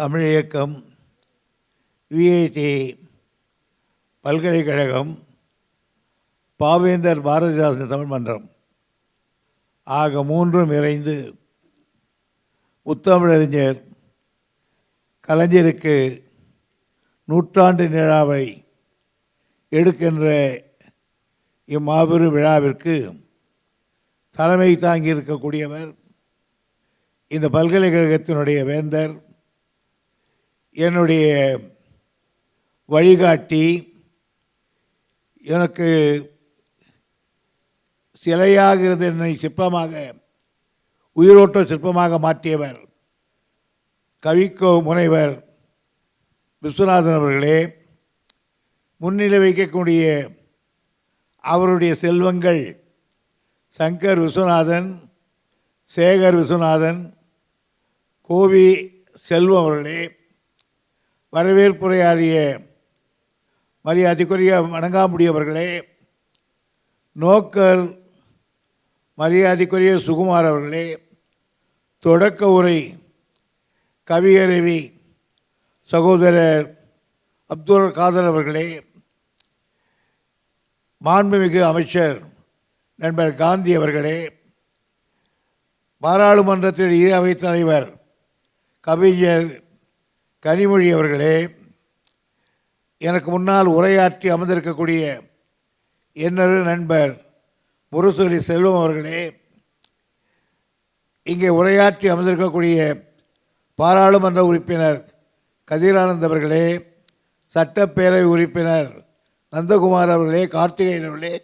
தமிழ் இயக்கம் விஐடி பல்கலைக்கழகம் பாவேந்தர் பாரதிதாசன் தமிழ் மன்றம் ஆக மூன்றும் இணைந்து முத்தமிழறிஞர் கலைஞருக்கு நூற்றாண்டு நிழாவை எடுக்கின்ற இம்மாபெரும் விழாவிற்கு தலைமை தாங்கி இருக்கக்கூடியவர் இந்த பல்கலைக்கழகத்தினுடைய வேந்தர் என்னுடைய வழிகாட்டி எனக்கு சிலையாகிறது என்னை சிற்பமாக உயிரோட்ட சிற்பமாக மாற்றியவர் கவிக்கோ முனைவர் விஸ்வநாதன் அவர்களே முன்னிலை வைக்கக்கூடிய அவருடைய செல்வங்கள் சங்கர் விஸ்வநாதன் சேகர் விஸ்வநாதன் கோவி செல்வம் அவர்களே. வரவேற்புரையாறிய மரியாதைக்குரிய வணங்காமுடியவர்களே நோக்கர் மரியாதைக்குரிய சுகுமார் அவர்களே தொடக்க உரை கவியரவி சகோதரர் அப்துல் காதர் அவர்களே மாண்புமிகு அமைச்சர் நண்பர் காந்தி அவர்களே பாராளுமன்றத்தில் இரு அவைத் தலைவர் கவிஞர் கனிமொழி அவர்களே எனக்கு முன்னால் உரையாற்றி அமர்ந்திருக்கக்கூடிய என்னரு நண்பர் முரசொலி செல்வம் அவர்களே இங்கே உரையாற்றி அமர்ந்திருக்கக்கூடிய பாராளுமன்ற உறுப்பினர் கதிரானந்த் அவர்களே சட்டப்பேரவை உறுப்பினர் நந்தகுமார் அவர்களே கார்த்திகேயன் அவர்களே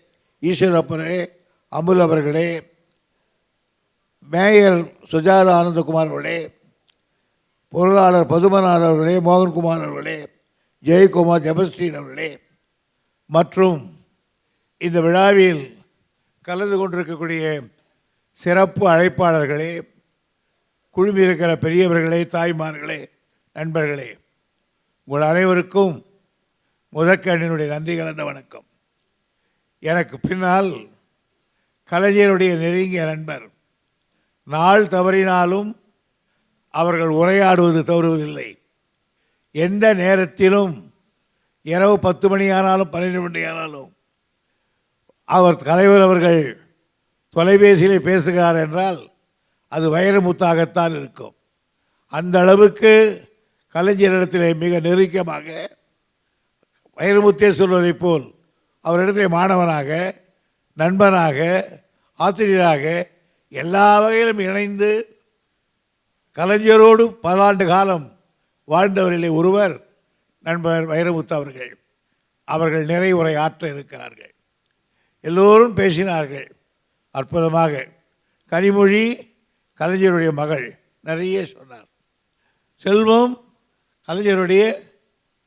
ஈஸ்வரப்பரே அமுல் அவர்களே மேயர் சுஜாதா ஆனந்தகுமார் அவர்களே பொருளாளர் பதுமநாத் அவர்களே மோகன்குமார் அவர்களே ஜெயக்குமார் ஜெபஸ்ரீன் அவர்களே மற்றும் இந்த விழாவில் கலந்து கொண்டிருக்கக்கூடிய சிறப்பு அழைப்பாளர்களே குழுமியிருக்கிற பெரியவர்களே தாய்மார்களே நண்பர்களே உங்கள் அனைவருக்கும் முதற்கண்ணினுடைய நன்றி கலந்த வணக்கம். எனக்கு பின்னால் கலைஞருடைய நெருங்கிய நண்பர். நாள் தவறினாலும் அவர்கள் உரையாடுவது தவறுவதில்லை. எந்த நேரத்திலும் இரவு பத்து மணி ஆனாலும் பன்னிரெண்டு மணி ஆனாலும் அவர் தலைவர் அவர்கள் தொலைபேசியிலே பேசுகிறார் என்றால் அது வைரமுத்தாகத்தான் இருக்கும். அந்த அளவுக்கு கலைஞரிடத்திலே மிக நெருக்கமாக வைரமுத்தே சொல்வதைப் போல் அவரிடத்திலே மாணவனாக நண்பனாக ஆசிரியராக எல்லா வகையிலும் இணைந்து கலைஞரோடு பல ஆண்டு காலம் வாழ்ந்தவரிலே ஒருவர் நண்பர் வைரமுத்து அவர்கள். அவர்கள் நிறைவுரை ஆற்ற இருக்கிறார்கள். எல்லோரும் பேசினார்கள். அற்புதமாக. கனிமொழி கலைஞருடைய மகள் நிறைய சொன்னார். செல்வம் கலைஞருடைய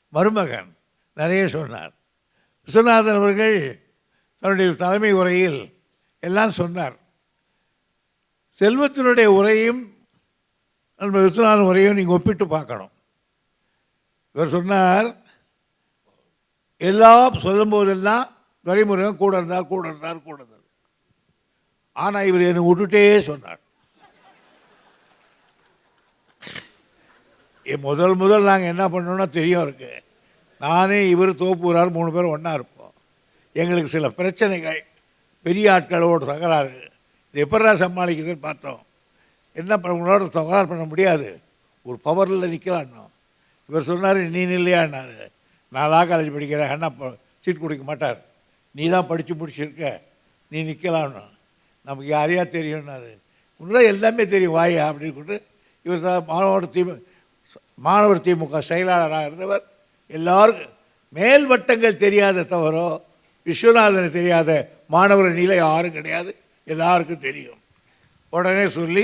மருமகன் நிறைய சொன்னார். விஸ்வநாதன் அவர்கள் தன்னுடைய தலைமை உரையில் எல்லாம் சொன்னார். செல்வத்தினுடைய உரையும் நண்பர் விஸ்வநாதன் முறையும் நீங்கள் ஒப்பிட்டு பார்க்கணும். இவர் சொன்னார் எல்லாம் சொல்லும் போதெல்லாம் துரைமுருகன் கூட இருந்தார் கூட இருந்தார் கூட இருந்தார் ஆனால் இவர் என்னை விட்டுட்டே சொன்னார். என் முதல் முதல் நாங்கள் என்ன பண்ணோம்னா தெரியும் இருக்கு நானே இவர் தோப்பூரார் மூணு பேர் ஒன்றா இருப்போம். எங்களுக்கு சில பிரச்சனைகள் பெரிய ஆட்களோடு தகராறு. இது எப்படா சமாளிக்குதுன்னு பார்த்தோம். என்ன பண்ண உங்களோட தகராறு பண்ண முடியாது. ஒரு பவரில் நிற்கலான்னோம் இவர் சொன்னார் நீ இல்லையான்னாரு நான் லா காலேஜ் படிக்கிறேன். அண்ணா சீட் கொடுக்க மாட்டார். நீ தான் படித்து முடிச்சிருக்க. நீ நிற்கலான்னு நமக்கு யாரையா தெரியும்னாரு. உன்னதான் எல்லாமே தெரியும். வாயா அப்படின்னு கொண்டு இவர் தான் மாணவர் திமு மாணவர் திமுக செயலாளராக இருந்தவர். எல்லாருக்கும் மேல் வட்டங்கள் தெரியாத தவறோ விஸ்வநாதனை தெரியாத மாணவர் நிலை யாரும் கிடையாது. எல்லாருக்கும் தெரியும். உடனே சொல்லி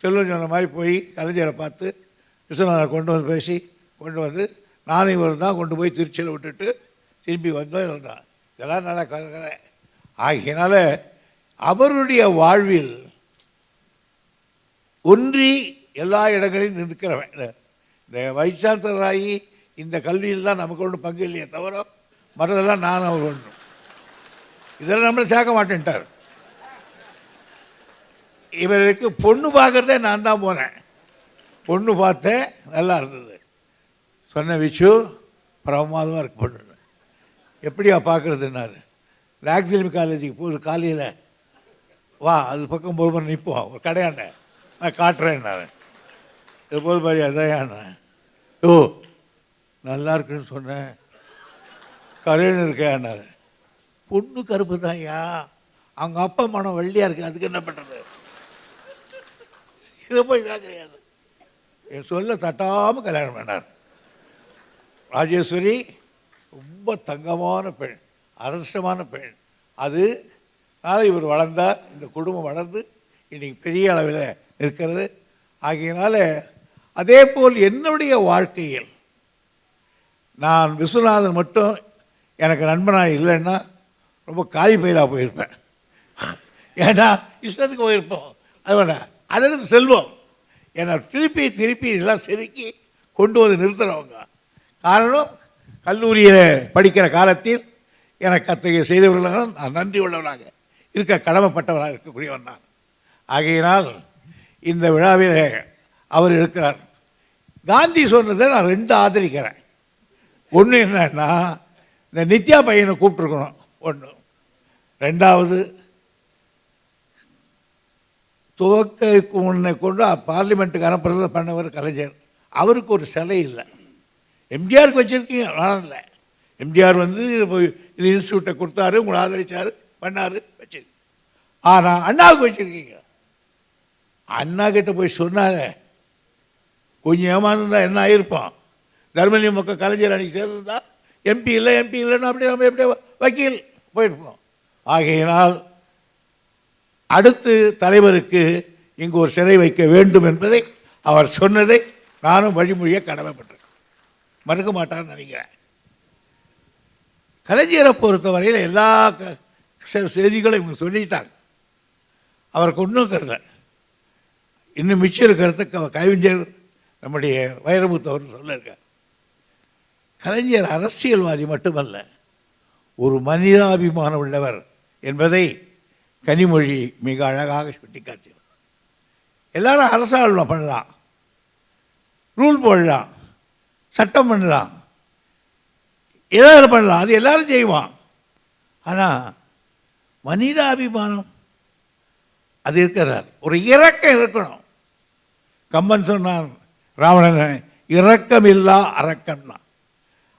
செல்வன் சொன்ன மாதிரி போய் கலைஞரை பார்த்து விஸ்வநாதனை கொண்டு வந்து பேசி கொண்டு வந்து நானும் இவர் தான் கொண்டு போய் திருச்சியில் விட்டுட்டு திரும்பி வந்தோம் இருந்தான் இதெல்லாம் நல்லா கதை ஆகியனால அவருடைய வாழ்வில் ஒன்றி எல்லா இடங்களிலும் நிற்கிறவன். இந்த- இந்த வைஸ் சான்சலர் ஆகி இந்த கல்வியில் தான் நமக்கு ஒன்றும் பங்கு இல்லையே தவிர மற்றதெல்லாம் நான் அவர் ஒன்றும். இதெல்லாம் நம்மளை சேர்க்க மாட்டேன்ட்டார். இவருக்கு பொண்ணு பார்க்குறதே நான் தான் போனேன் பொண்ணு பார்த்தேன் நல்லா இருந்தது. சொன்ன விச்சு பிரமாதமாக இருக்கு பொண்ணு. எப்படியா பார்க்குறதுன்னாரு. லாக்ஸிலிம் காலேஜுக்கு போகுது காலையில் வா அது பக்கம் போது மாதிரி நிற்போம் ஒரு கடையாண்ட. நான் காட்டுறேன்னாரு. இது போது மாதிரி அதான் ஓ நல்லா இருக்குன்னு சொன்னேன். கரையன் இருக்கேன்னாரு. பொண்ணு கருப்பு தான்யா. அவங்க அப்பா மனம் வெள்ளியாக இருக்குது அதுக்கு என்ன பண்ணுறது இதை போய் கேட்குறியாது என் சொல்ல தட்டாமல் கல்யாணம் பண்ணார். ராஜேஸ்வரி ரொம்ப தங்கமான பெண் அதிர்ஷ்டமான பெண். அது அதனால் இவர் வளர்ந்தார் இந்த குடும்பம் வளர்ந்து இன்றைக்கி பெரிய அளவில் இருக்கிறது ஆகையினால அதே போல் என்னுடைய வாழ்க்கையில் நான் விஸ்வநாதன் மட்டும் எனக்கு நண்பனாக இல்லைன்னா ரொம்ப காலி பயிலாக போயிருப்பேன். ஏன்னா இஷ்டத்துக்கு போயிருப்போம். அது வேணா. அதற்கு செல்வம். என்னை திருப்பி திருப்பி இதெல்லாம் செதுக்கி கொண்டு வந்து நிறுத்துகிறவங்க காரணம் கல்லூரியில் படிக்கிற காலத்தில் எனக்கு அத்தகைய செய்தவர்களாக நான் நன்றி உள்ளவனாக இருக்க கடமைப்பட்டவனாக இருக்கக்கூடியவன் நான். ஆகையினால் இந்த விழாவில் அவர் இருக்கிறார். காந்தி சொன்னதை நான் ரெண்டு ஆதரிக்கிறேன். ஒன்று என்னன்னா இந்த நித்யா பையனை கூப்பிட்ருக்கணும் ஒன்று ரெண்டாவது துவக்க முன்னை கொண்டு பார்லிமெண்ட்டுக்கு அனுப்புறத பண்ணவர் கலைஞர். அவருக்கு ஒரு சிலை இல்லை. எம்ஜிஆருக்கு வச்சுருக்கீங்க ஆனால் இல்லை எம்ஜிஆர் வந்து போய் இது இன்ஸ்டியூட்டை கொடுத்தாரு உங்களை ஆதரித்தார் பண்ணார் வச்சு ஆனால் அண்ணாவுக்கு வச்சுருக்கீங்க. அண்ணா கிட்ட போய் சொன்னாங்க கொஞ்சம் ஏமாந்துருந்தா என்ன ஆயிருப்பான் தர்மலி மக்கள் கலைஞர் அன்னைக்கு சேர்ந்துருந்தா எம்பி இல்லை எம்பி இல்லைன்னா அப்படியே நம்ம எப்படியோ வக்கீல் போயிருப்போம். ஆகையினால் அடுத்து தலைவருக்கு இங்கு ஒரு சிலை வைக்க வேண்டும் என்பதை அவர் சொன்னதை நானும் வழிமொழிய கடமைப்பட்டிருக்கேன். மறுக்க மாட்டார்னு நினைக்கிறேன். கலைஞரை பொறுத்தவரையில் எல்லா க- செ- செய்திகளும் இவங்க சொல்லிட்டாங்க. அவருக்கு ஒன்றும் கருத. இன்னும் மிச்சம் இருக்கிறத க- கவிஞர் நம்முடைய வைரமுத்தவர் சொல்லியிருக்கார். கலைஞர் அரசியல்வாதி மட்டுமல்ல ஒரு மனிதாபிமானம் உள்ளவர் என்பதை கனிமொழி மிக அழகாக சுட்டிக்காட்டினார் எல்லாரும் அரசாள்வ பண்ணலாம். ரூல் போடலாம். சட்டம் பண்ணலாம். ஏதாவது பண்ணலாம். அது எல்லாரும் செய்வான். ஆனால் மனிதாபிமானம் அது இருக்கிறார். ஒரு இரக்கம் இருக்கணும். கம்பன் சொன்னான் ராவணனை இரக்கமில்லா அறக்கம்னா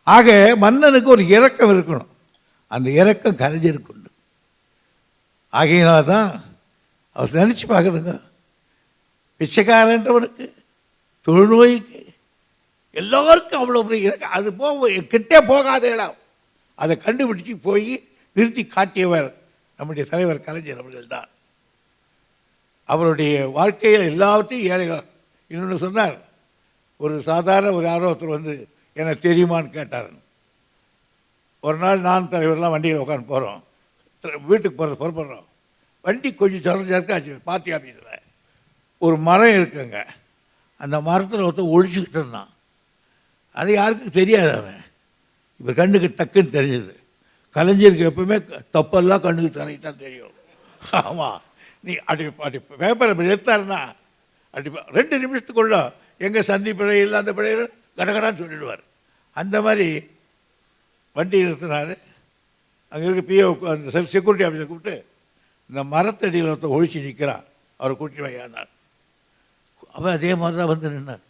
ஆக மன்னனுக்கு ஒரு இரக்கம் இருக்கணும். அந்த இரக்கம் கலைஞ்சிருக்கணும் ஆகையினால் தான் அவர் நினச்சி பார்க்குறதுங்க பிச்சைக்காரன்றவனுக்கு தொழுநோய்க்கு எல்லோருக்கும் அவ்வளோ இருக்கு. அது போக கிட்டே போகாத இடம் அதை கண்டுபிடிச்சு போய் நிறுத்தி காட்டியவர் நம்முடைய தலைவர் கலைஞர் அவர்கள் தான் அவருடைய வாழ்க்கையில் எல்லாவற்றையும் ஏழைகள் இன்னொன்று சொன்னார் ஒரு சாதாரண ஒரு யாரோ ஒருத்தர் வந்து எனக்கு தெரியுமான்னு கேட்டார். ஒரு நாள் நான் தலைவர்லாம் வண்டியில் உட்காந்து போகிறோம் வீட்டுக்கு போகிற புறப்படுறோம். வண்டி கொஞ்சம் சொரஞ்சா இருக்காச்சு பார்ட்டி ஆஃபீஸில் ஒரு மரம் இருக்குங்க. அந்த மரத்தில் ஒருத்தன் ஒழிச்சுக்கிட்டு இருந்தான். அது யாருக்கும் தெரியாது அவன். இப்போ கண்ணுக்கு டக்குன்னு தெரிஞ்சது. கலைஞருக்கு எப்பவுமே தப்பெல்லாம் கண்ணுக்கு கரெக்டாக தெரியும். ஆமாம் நீ அப்படி அப்படி பேப்பரை இப்படி எடுத்தாருன்னா அப்படி ரெண்டு நிமிஷத்துக்குள்ள எங்கே சந்தி பிழை இல்லை அந்த பிழை கடகடான்னு சொல்லிடுவார். அந்த மாதிரி வண்டி நிறுத்தினார். அங்கே இருக்க பிஓ அந்த செக்யூரிட்டி ஆஃபீஸரை கூப்பிட்டு இந்த மரத்தடியில் ஒருத்தன் ஒழிச்சு நிற்கிறான் அவரை கூட்டிட்டு வையானார் அவன் அதே மாதிரி தான் வந்து நின்னார்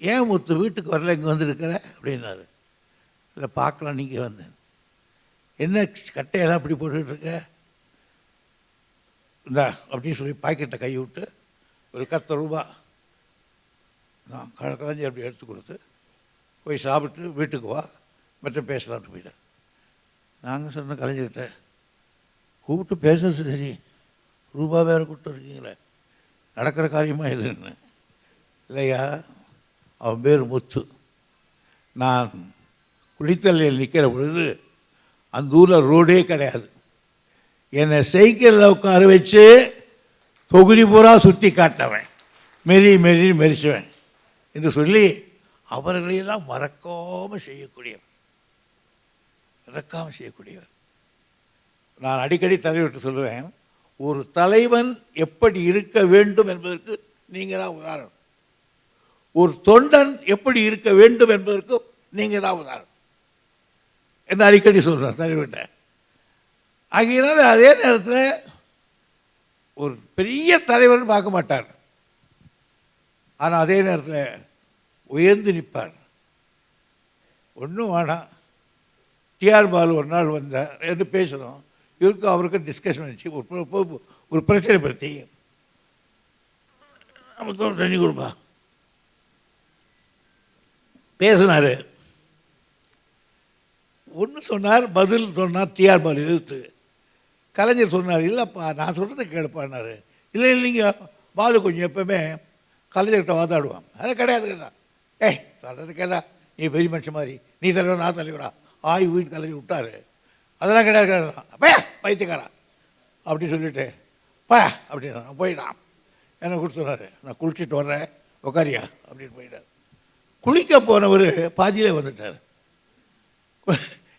ஏன் முத்து வீட்டுக்கு வரல இங்கே வந்துருக்கிற அப்படின்னாரு. இல்லை பார்க்கலாம் நீங்கள் வந்தேன். என்ன கட்டையெல்லாம் இப்படி போட்டுட்ருக்க இந்தா அப்படின்னு சொல்லி பாக்கெட்டை கை விட்டு ஒரு கத்த ரூபா நான் க அப்படி எடுத்து கொடுத்து போய் சாப்பிட்டு வீட்டுக்கு வா மற்றும் பேசலாம்னு போயிட்டேன் நாங்கள் சொன்ன கலைஞர்கிட்ட கூப்பிட்டு பேசுறது சரி. ரூபா வேறு கூப்பிட்டு இருக்கீங்களே. நடக்கிற காரியமாக இல்லைன்னு இல்லையா? அவன் பேர் முத்து. நான் குளித்தலையில் நிற்கிற பொழுது அந்த ஊரில் ரோடே கிடையாது. என்னை சைக்கிளில் உட்கார வச்சு தொகுதி பூரா சுற்றி காட்டவன். மெரி மெரி மெரிச்சுவன். என்று சொல்லி அவர்களையெல்லாம் மறக்காமல் செய்யக்கூடியவன். இறக்காமல் செய்யக்கூடியவர். நான் அடிக்கடி தலைவிட்டு சொல்லுவேன் ஒரு தலைவன் எப்படி இருக்க வேண்டும் என்பதற்கு நீங்கள் தான் உதாரணம். ஒரு தொண்டன் எப்படி இருக்க வேண்டும் என்பதற்கும் நீங்கள் தான் உதாரணம். என்ன அடிக்கடி சொல்கிறார் தலைவிட்ட. ஆகையினால அதே நேரத்தில் ஒரு பெரிய தலைவர்னு பார்க்க மாட்டார். ஆனால் அதே நேரத்தில் உயர்ந்து நிற்பார். ஒன்றும் வேணாம். டிஆர் பாலு ஒரு நாள் வந்தார். ரெண்டு பேசுகிறோம் இவருக்கும் அவருக்கும் டிஸ்கஷன் வச்சு ஒரு ஒரு பிரச்சனை பற்றி நமக்கு தண்ணி கொடுப்பா. பேசினார். ஒன்று சொன்னார் பதில் சொன்னார் டிஆர் பாலு எதிர்த்து. கலைஞர் சொன்னார் இல்லைப்பா நான் சொல்கிறத கேளுப்பான்னாரு இல்லை இல்லைங்க பாலு கொஞ்சம் எப்பவுமே கலைஞர்கிட்ட வாதாடுவான் அது கிடையாது ஏய் சொல்கிறது கேட்டா நீ பெரிய மனுஷன் மாதிரி. நீ தலைவர் நான் தலைவரா? ஆய் வீட்டு கலைஞர் விட்டாரு. அதெல்லாம் கிடையாது கிடையாது. அப்பயா பைத்தியக்காரா அப்படின்னு சொல்லிட்டு பா அப்படின்னு நான் போயிட்டான் என்ன கொடுத்துறாரு நான் குளிச்சுட்டு வர்றேன். உக்காரியா? அப்படின்னு போயிட்டார். குளிக்க போனவர் பாதியிலே வந்துட்டார்.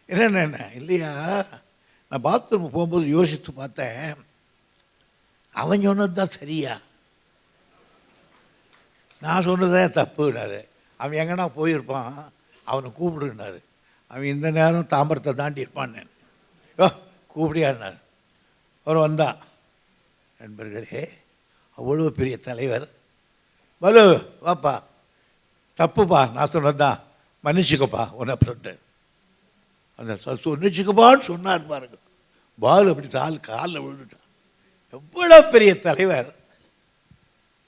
என்ன என்ன இல்லையா? நான் பாத்ரூம் போகும்போது யோசித்து பார்த்தேன். அவன் சொன்னது தான் சரியா? நான் சொன்னதே தப்புனாரு அவன் எங்கன்னா போயிருப்பான். அவனை கூப்பிடுனாரு அவன் இந்த நேரம் தாம்பரத்தை தாண்டி இருப்பான்னு யோ இருந்தார். அவர் வந்தான் நண்பர்களே அவ்வளோ பெரிய தலைவர். பலு வாப்பா. தப்புப்பா நான் சொன்னதுதான். மன்னிச்சுக்கப்பா உன்னை சொல்லிட்டேன். அந்த சொன்னிச்சுக்கப்பான்னு சொன்னார் பாருங்க. பால் அப்படி தால் காலில் விழுந்துட்டான். எவ்வளோ பெரிய தலைவர்.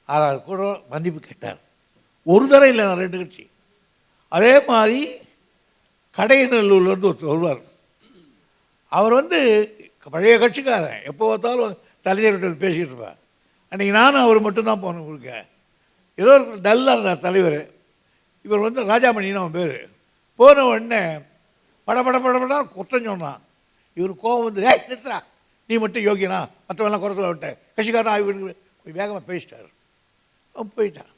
ஆனால் கூட மன்னிப்பு கேட்டார். ஒரு தடவை இல்லை நான் ரெண்டு கட்சி. அதே மாதிரி கடையநல்லூர்லேருந்து ஒருத்தர் வருவார். அவர் வந்து பழைய கட்சிக்காரன். எப்போ பார்த்தாலும் தலைவர்கிட்ட வந்து இருப்பேன் இருப்பார். அன்றைக்கி நானும் அவர் மட்டும்தான் போனேன் உங்களுக்கு ஏதோ ஒரு டல்லாக இருந்தார் தலைவர். இவர் வந்து ராஜாமணின்னு அவன் பேர். போன உடனே பட பட பட குற்றம் சொன்னான். இவர் கோவம் வந்து ஏய் நிறுத்துறா நீ மட்டும் யோகியனா? மற்றவெல்லாம் குறை சொல்ல விட்டேன் கட்சிக்காரன் ஆகி கொஞ்சம் வேகமாக பேசிட்டார். அவன் போயிட்டான்.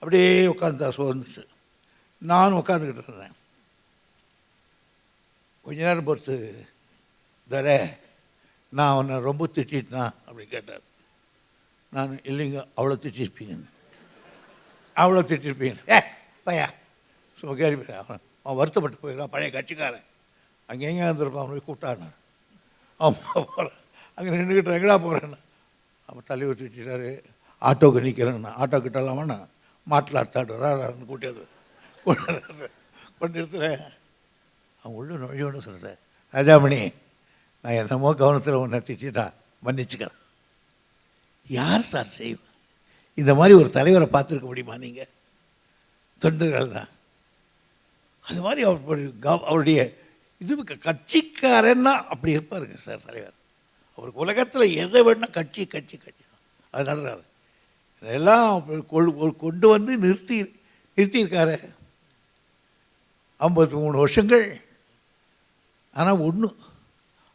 அப்படியே உட்காந்தா சோர்ந்துச்சு நானும் உட்காந்துக்கிட்டு இருந்தேன். கொஞ்ச நேரம் பொறுத்து தர நான் அவனை ரொம்ப திட்டிட்டேனா? அப்படின்னு கேட்டார். நான் இல்லைங்க அவ்வளோ திட்டிருப்பீங்க. அவ்வளோ திட்டிருப்பீங்க. ஏ பையா. சும்மா கேள்வி அவன் அவன் வருத்தப்பட்டு போயிடலாம் பழைய கட்சிக்காரன். அங்கே எங்கே இருந்திருப்பான் அவன் போய் கூப்பிட்டான்? அவன் போகிறான் அங்கே நின்றுக்கிட்டு எங்கடா போகிறேன்னு அவன் தலைவர் திட்டாரு ஆட்டோக்கு நிற்கிறேன்னு ஆட்டோ கிட்டலாமா நான் மாட்டில் அத்தாடுறாருன்னு கூட்டியது கொண்டு கொண்டு நிறுத்துற அவன் உள்ள நுழையோன்னு சார் ராஜாமணி நான் என்னமோ கவனத்தில் உன்னை திட்டான் மன்னிச்சுக்கிறேன் யார் சார் செய்வா? இந்த மாதிரி ஒரு தலைவரை பார்த்துருக்க முடியுமா நீங்கள் தொண்டர்கள் தான். அது மாதிரி அவர் கவ- அவருடைய இது கட்சிக்காரன்னா அப்படி இருப்பாருங்க சார் தலைவர். அவருக்கு உலகத்தில் எதை வேணா கட்சி கட்சி கட்சி அது நடறாரு இதெல்லாம் கொண்டு- கொண்டு வந்து நிறுத்தி நிறுத்தியிருக்காரு. ஐம்பத்தி மூணு வருஷங்கள் ஆனால் ஒன்று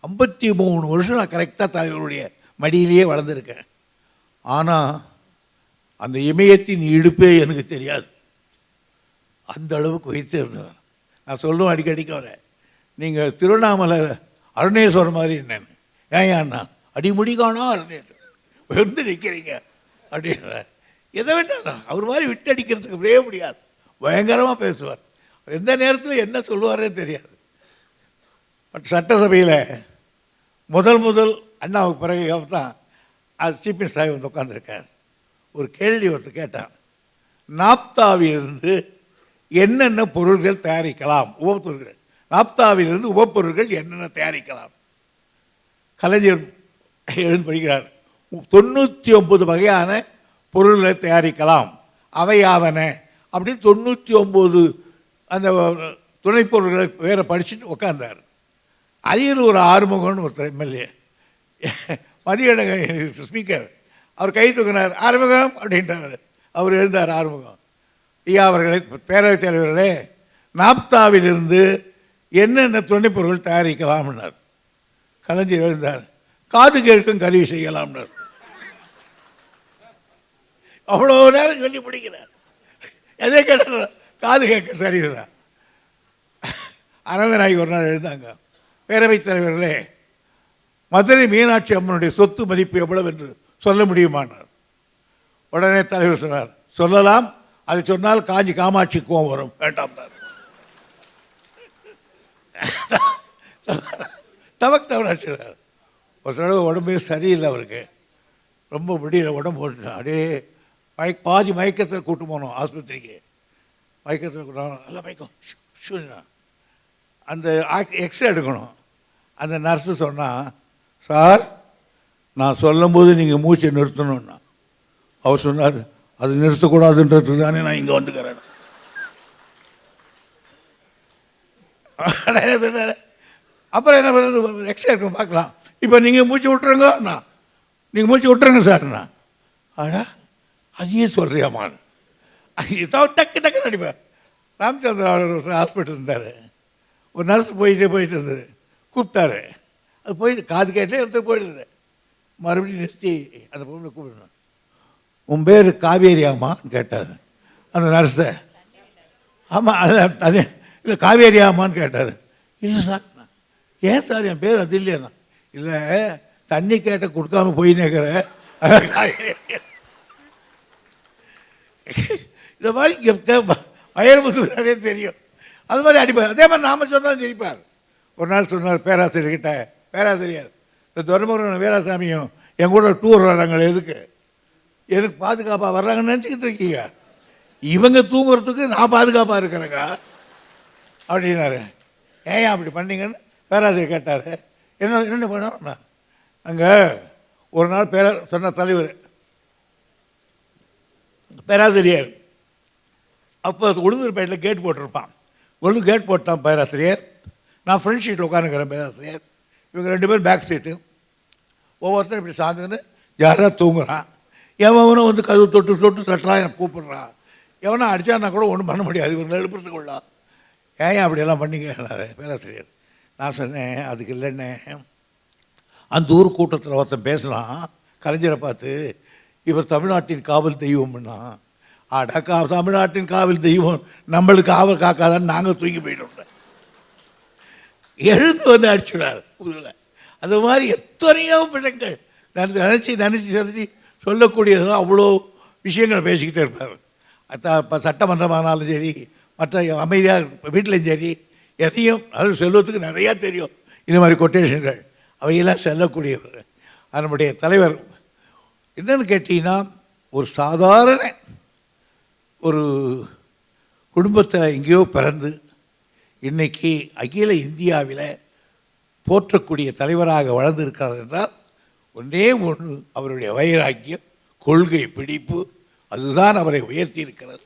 ஐம்பத்தி மூணு வருஷம் நான் கரெக்டாக தலைவருடைய மடியிலேயே வளர்ந்துருக்கேன். ஆனால் அந்த இமயத்தின் இடுப்பே எனக்கு தெரியாது. அந்த அளவுக்கு வைத்திருந்தேன் நான் சொல்லுவேன் அடிக்கடிக்கு வர நீங்கள் திருவண்ணாமலை அருணேஸ்வரர் மாதிரி என்னன்னு ஏன் அண்ணா? அடிமுடி காணா அருணேஸ்வரர். உயர்ந்து நிற்கிறீங்க அப்படின்ற எதை வேண்டாம் அவர் மாதிரி விட்டு அடிக்கிறதுக்கு முடியாது. பயங்கரமாக பேசுவார். எந்த நேரத்தில் என்ன சொல்லுவாரே தெரியாது. பட் சட்டசபையில் முதல் முதல் அண்ணாவுக்கு பிறகு அவர் தான் அது சீஃப் மினிஸ்டராக வந்து உட்காந்துருக்கார் ஒரு கேள்வி ஒருத்தர் கேட்டான் நாப்தாவிலிருந்து என்னென்ன பொருள்கள் தயாரிக்கலாம்? உபப்பொருட்கள் நாப்தாவிலிருந்து உபப்பொருள்கள் என்னென்ன தயாரிக்கலாம்? கலைஞர் எழுந்து படிக்கிறார். தொண்ணூற்றி ஒம்பது வகையான பொருள்களை தயாரிக்கலாம். அவையாவன அப்படின்னு தொண்ணூற்றி ஒம்பது அந்த துணைப்பொருள்களை வேற படிச்சுட்டு உட்காந்தார் அரியலூர் ஆறுமுகம்னு ஒருத்தர் எம்எல்ஏ. மதிய ஸ்பீக்கர் அவர் கை தூக்கினார் ஆறுமுகம் அப்படின்றார். அவர் எழுந்தார் ஆறுமுகம். ஐயா அவர்களே பேரவைத் தலைவர்களே நாப்தாவிலிருந்து என்னென்ன துணைப் பொருட்கள் தயாரிக்கலாம்னார். கலைஞர் எழுந்தார் காது கேட்கும் கருவி செய்யலாம்னார். அவ்வளோ நேரம் சொல்லி பிடிக்கிறார் எதை கேட்டாலும் காது கேட்க சரிதான் அனந்தநாயகி ஒரு நாள் எழுந்தாங்க. பேரவைத் தலைவர்களே மதுரை மீனாட்சி அம்மனுடைய சொத்து மதிப்பு எவ்வளவு என்று சொல்ல முடியுமானார். உடனே தலைவர் சொன்னார் சொல்லலாம். அதை சொன்னால் காஞ்சி காமாட்சி கோவம் வரும். வேண்டாம் டபக் டபக் ஒரு தடவை உடம்பே சரியில்லை அவருக்கு. ரொம்ப முடியல உடம்பு போட்டு அப்படியே மயக் பாதி மயக்கத்தில் கூட்டு போனோம் ஆஸ்பத்திரிக்கு. மயக்கத்தில் கூட்டணும் நல்லா மயக்கம். அந்த எக்ஸ்ரே எடுக்கணும். அந்த நர்ஸு சொன்னால் சார் நான் சொல்லும்போது நீங்கள் மூச்சை நிறுத்தணும்னா. அவர் சொன்னார் அது நிறுத்தக்கூடாதுன்றது தானே நான் இங்கே வந்துக்கிறேன். என்ன அப்புறம் என்ன பண்ணுறது எக்ஸ்ரே எடுக்கணும் பார்க்கலாம். இப்போ நீங்கள் மூச்சு விட்டுருங்க நான் நீங்கள் மூச்சு விட்டுருங்க சார்ண்ணா ஆடா அதையே சொல்கிறியாமான்னு இதான் டக்கு டக்கு நடிப்பார் ராமச்சந்திரன் அவர் ஹாஸ்பிட்டல் இருந்தார். ஒரு நர்ஸ் போயிட்டே போயிட்டு இருந்தது. கூப்பிட்டாரு. அது போயிட்டு காது கேட்டே எடுத்து போயிடுது. மறுபடியும் நிறுத்தி அந்த பொண்ணை கூப்பிடணும் உன் பேர் காவேரியாமான்னு கேட்டார். அந்த நர்ஸை. ஆமாம் அது அது இல்லை காவேரியாமான்னு கேட்டார். இல்லை சார். ஏன் சார்? என் பேர் அது இல்லையா இல்லை தண்ணி கேட்ட கொடுக்காம போய் நிற்கிற இந்த மாதிரி இங்கே வயர்முத்து நிறைய தெரியும். அது மாதிரி அடிப்பார். அதே மாதிரி நாம சொன்னால் தெரிப்பார் ஒரு நாள் சொன்னார் பேராசிரியர்கிட்ட பேராசிரியர் இந்த துரைமுருகன் வீராசாமியும் என் கூட டூர் வர்றாங்க எதுக்கு? எனக்கு பாதுகாப்பாக வர்றாங்கன்னு நினச்சிக்கிட்டு இருக்கீங்க. இவங்க தூங்குறதுக்கு நான் பாதுகாப்பாக இருக்கிறேங்க. அப்படின்னாரு. ஏன் அப்படி பண்ணீங்கன்னு? பேராசிரியர் கேட்டார். என்ன என்ன பண்ணோம் அங்கே ஒரு நாள் பேரா சொன்ன தலைவர் பேராசிரியர் அப்போ உளுந்தூர்பேட்டில் கேட் போட்டிருப்பான். ஒன்று கேட் போட்டான் பேராசிரியர். நான் ஃப்ரெண்ட் ஷீட்டில் உட்காந்துக்கிறேன் பேராசிரியர் இவங்க ரெண்டு பேரும் பேக் சீட்டு ஒவ்வொருத்தரும் இப்படி சார்ந்துன்னு யாராக தூங்குறான். எவனும் வந்து கதவு தொட்டு தொட்டு தட்டுறான் எனக்கு கூப்பிடுறான் எவனா அடித்தான்னா கூட ஒன்றும் பண்ண முடியாது இவங்க எழுப்புறதுக்குள்ள ஏன் அப்படியெல்லாம் பண்ணீங்கன்னாரு பேராசிரியர். நான் சொன்னேன் அதுக்கு இல்லைன்னே. அந்த ஊர் கூட்டத்தில் ஒருத்தன் பேசுகிறான் கலைஞரை பார்த்து இவர் தமிழ்நாட்டின் காவல் தெய்வம்னா? அடக்கா தமிழ்நாட்டின் காவல் தெய்வம் நம்மளுக்கு காவல் காக்காதான்னு நாங்கள் தூங்கி போயிட்டோம் எழுந்து வந்து அடிச்சுடார் புதுல அது மாதிரி எத்தனையோ பிள்ளைங்கள் நடந்து நினச்சி நினச்சி நினச்சி சொல்லக்கூடியதெல்லாம் அவ்வளோ விஷயங்கள் பேசிக்கிட்டே இருப்பார். இப்போ சட்டமன்றமானாலும் சரி மற்ற அமைதியாக வீட்டிலையும் சரி எதையும் அது செல்வத்துக்கு நிறையா தெரியும். இந்த மாதிரி கொட்டேஷன்கள் அவையெல்லாம் செல்லக்கூடியவர் அது நம்முடைய தலைவர் என்னென்னு கேட்டீங்கன்னா ஒரு சாதாரண ஒரு குடும்பத்தில் எங்கேயோ பிறந்து இன்னைக்கு அகில இந்தியாவில் போற்றக்கூடிய தலைவராக வளர்ந்திருக்கிறார் என்றால் ஒன்றே ஒன்று அவருடைய வைராக்கியம் கொள்கை பிடிப்பு அதுதான் அவரை உயர்த்தி இருக்கிறது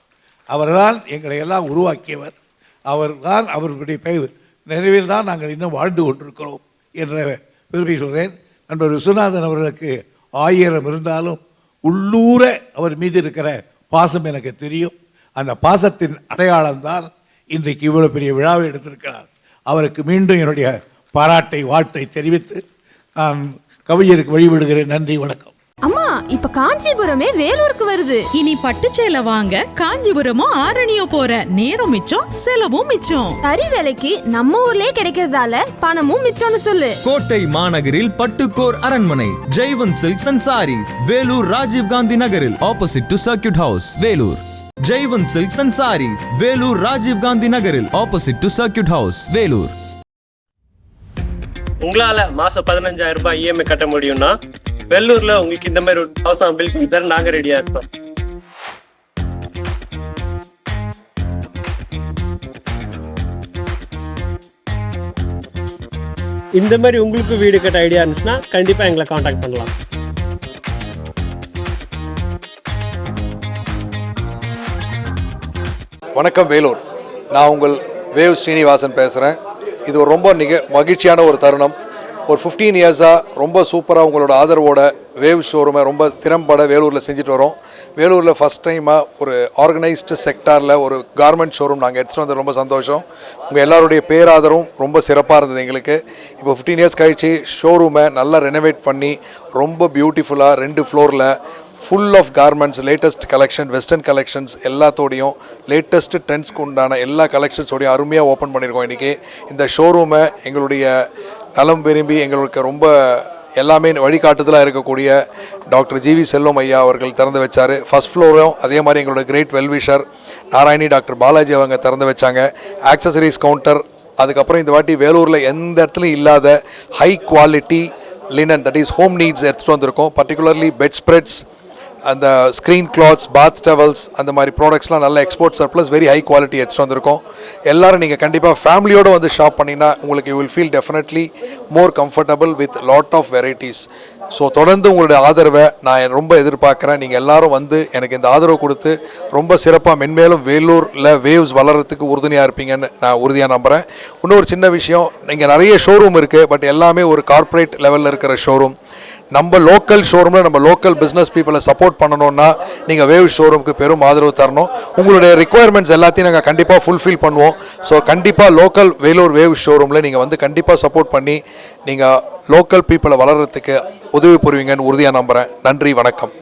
அவர்தான் எங்களை எல்லாம் உருவாக்கியவர். அவர்தான் அவருடைய பெயர். நிறைவில் தான் நாங்கள் இன்னும் வாழ்ந்து கொண்டிருக்கிறோம் என்ற பெருமை சொல்கிறேன் நண்பர் விஸ்வநாதன் அவர்களுக்கு ஆயிரம் இருந்தாலும் உள்ளூர அவர் மீது இருக்கிற பாசம் எனக்கு தெரியும். அந்த பாசத்தின் அடையாளம்தான் இன்றைக்கு இவ்வளவு பெரிய விழாவை எடுத்திருக்கிறார். அவருக்கு மீண்டும் என்னுடைய பாராட்டை வாழ்த்தை தெரிவித்து நான் கவிஞருக்கு வழிவிடுகிறேன் நன்றி வணக்கம். அம்மா இப்ப காஞ்சிபுரமே வேலூருக்கு வருது. இனி பட்டுச்சேலை வாங்க காஞ்சிபுரமோ ஆரணியோ போற நேரம் மிச்சம் செலவும் மிச்சம். தறி வேலைக்கு நம்ம ஊர்லயே கிடைக்கிறதால பணமும் மிச்சம்னு சொல்லு. கோட்டை மாநகரில் பட்டுக்கோர் அரண்மனை Jaivan silks and sarees Vellore Rajiv Gandhi நகரில் opposite to circuit house Vellore. Jaivan silks and sarees Vellore Rajiv Gandhi நகரில் opposite to circuit house Vellore உங்களால மாசம் பதினஞ்சாயிரம் ரூபாய் இஎம்ஐ கட்ட முடியும்னா வெள்ளூர்ல உங்களுக்கு இந்த மாதிரி ஒரு ஹவுஸ் பில் பண்ணி தர நாங்க ரெடியா இருப்போம். இந்த மாதிரி உங்களுக்கு வீடு கட்ட ஐடியா இருந்துச்சுன்னா கண்டிப்பா எங்களை காண்டாக்ட் பண்ணலாம். வணக்கம் வேலூர். நான் உங்கள் வேவ் ஸ்ரீனிவாசன் பேசுகிறேன் இது ஒரு ரொம்ப நிக மகிழ்ச்சியான ஒரு தருணம். ஒரு ஃபிஃப்டீன் இயர்ஸாக ரொம்ப சூப்பராக உங்களோட ஆதரவோட வேவ் ஷோரூமை ரொம்ப திறம்பட வேலூரில் செஞ்சுட்டு வரோம். வேலூரில் ஃபஸ்ட் டைமாக ஒரு ஆர்கனைஸ்டு செக்டாரில் ஒரு கார்மெண்ட் ஷோரூம் நாங்கள் எடுத்துகிட்டு வந்தது ரொம்ப சந்தோஷம். உங்கள் எல்லாருடைய பேராதரவும் ரொம்ப சிறப்பாக இருந்தது எங்களுக்கு. இப்போ ஃபிஃப்டீன் இயர்ஸ் கழிச்சு ஷோரூமை நல்லா ரெனோவேட் பண்ணி ரொம்ப பியூட்டிஃபுல்லாக ரெண்டு ஃப்ளோரில் full of garments latest collection western collections எல்லாத்தோடையும் latest ட்ரெண்ட்ஸ்க்கு உண்டான எல்லா கலெக்ஷன்ஸோடையும் அருமையாக ஓப்பன் பண்ணியிருக்கோம் இன்றைக்கி இந்த ஷோரூமை எங்களுடைய நலம் விரும்பி எங்களுக்கு ரொம்ப எல்லாமே வழிகாட்டுதலாக இருக்கக்கூடிய டாக்டர் ஜிவி செல்வம் ஐயா அவர்கள் திறந்து வச்சார். ஃபஸ்ட் ஃப்ளோரும் அதே மாதிரி எங்களோட great wellwisher Narayani doctor Balaji அவங்க திறந்து வச்சாங்க. ஆக்சசரிஸ் கவுண்டர் அதுக்கப்புறம் இந்த வாட்டி வேலூரில் எந்த இடத்துலையும் இல்லாத high quality linen that is home needs எடுத்துகிட்டு வந்திருக்கோம். பர்டிகுலர்லி பெட் ஸ்ப்ரெட்ஸ் அந்த ஸ்க்ரீன் கிளாத்ஸ் பாத் டவல்ஸ் அந்த மாதிரி ப்ராடக்ட்ஸ்லாம் நல்ல export surplus very high quality எடுத்துகிட்டு வந்திருக்கோம். எல்லாரும் நீங்கள் கண்டிப்பாக ஃபேமிலியோடு வந்து ஷாப் பண்ணிங்கன்னா உங்களுக்கு you will feel definitely more comfortable with lot of varieties so தொடர்ந்து உங்களுடைய ஆதரவை நான் ரொம்ப எதிர்பார்க்குறேன். நீங்கள் எல்லாரும் வந்து எனக்கு இந்த ஆதரவு கொடுத்து ரொம்ப சிறப்பாக மென்மேலும் வேலூரில் வேவ்ஸ் வளர்கிறதுக்கு உறுதுணையாக இருப்பீங்கன்னு நான் உறுதியாக நம்புகிறேன் இன்னொரு சின்ன விஷயம் இங்கே நிறைய ஷோரூம் இருக்குது பட் எல்லாமே ஒரு கார்ப்பரேட் லெவலில் இருக்கிற ஷோரூம் நம்ம லோக்கல் ஷோரூமில் நம்ம லோக்கல் பிஸ்னஸ் பீப்புளை சப்போர்ட் பண்ணணும்னா நீங்கள் வேவ் ஷோரூமுக்கு பெரும் ஆதரவு தரணும். உங்களுடைய ரிக்குவயர்மெண்ட்ஸ் எல்லாத்தையும் நாங்கள் கண்டிப்பாக ஃபுல்ஃபில் பண்ணுவோம். ஸோ கண்டிப்பாக லோக்கல் வேலூர் வேவ் ஷோரூமில் நீங்கள் வந்து கண்டிப்பாக சப்போர்ட் பண்ணி நீங்கள் லோக்கல் பீப்புளை வளர்கிறதுக்கு உதவி புரிவீங்கன்னு உறுதியாக நம்புகிறேன் நன்றி வணக்கம்.